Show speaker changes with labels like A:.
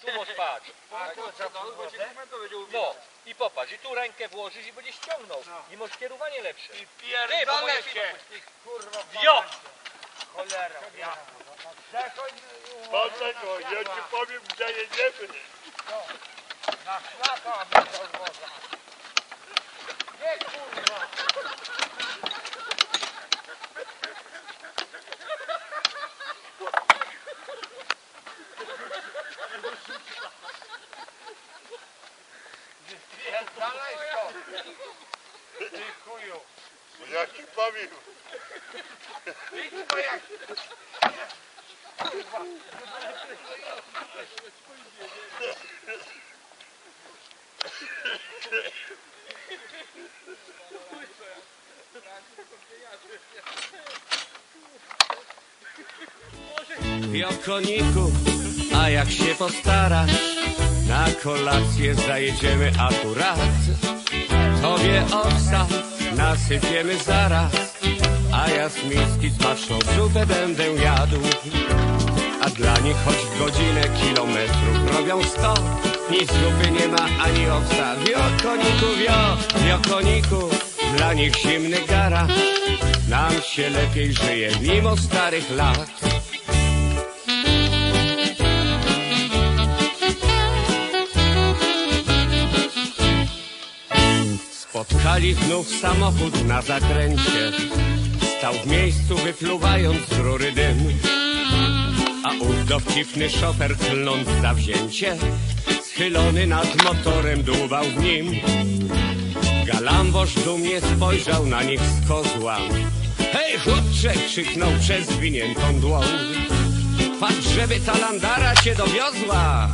A: Tu masz patrz. No i popatrz, i tu rękę włożysz i będziesz ściągnął. I masz kierowanie lepsze.
B: I pierdolę cię.
A: Wio!
C: cholera.
B: Dlatego ja ci powiem, gdzie jedziemy.
C: na szlaka, a my to woza. Nie kurwa. Dalej to. Ty chuju.
B: Ja ci powiem.
C: Idź bo jak...
D: Jokoniku, a jak się postarasz, na kolację zajedziemy akurat. Tobie owsa nasypiemy zaraz, a ja z miski smaczną zupę będę jadł. A dla nich choć godzinę kilometrów robią sto, nic zupy nie ma ani owsa. W Jokoniku, wio, w Jokoniku, dla nich zimny garaż. Nam się lepiej żyje mimo starych lat. Spotkali znów samochód na zakręcie. Stał w miejscu, wypluwając z rury dym. A ów dowcipny szofer, klnąc zawzięcie, schylony nad motorem dłubał w nim. Galambosz dumnie spojrzał na nich z kozła. Hej, chłopcze! krzyknął przez zwiniętą dłoń. Patrz, żeby ta landara cię dowiozła.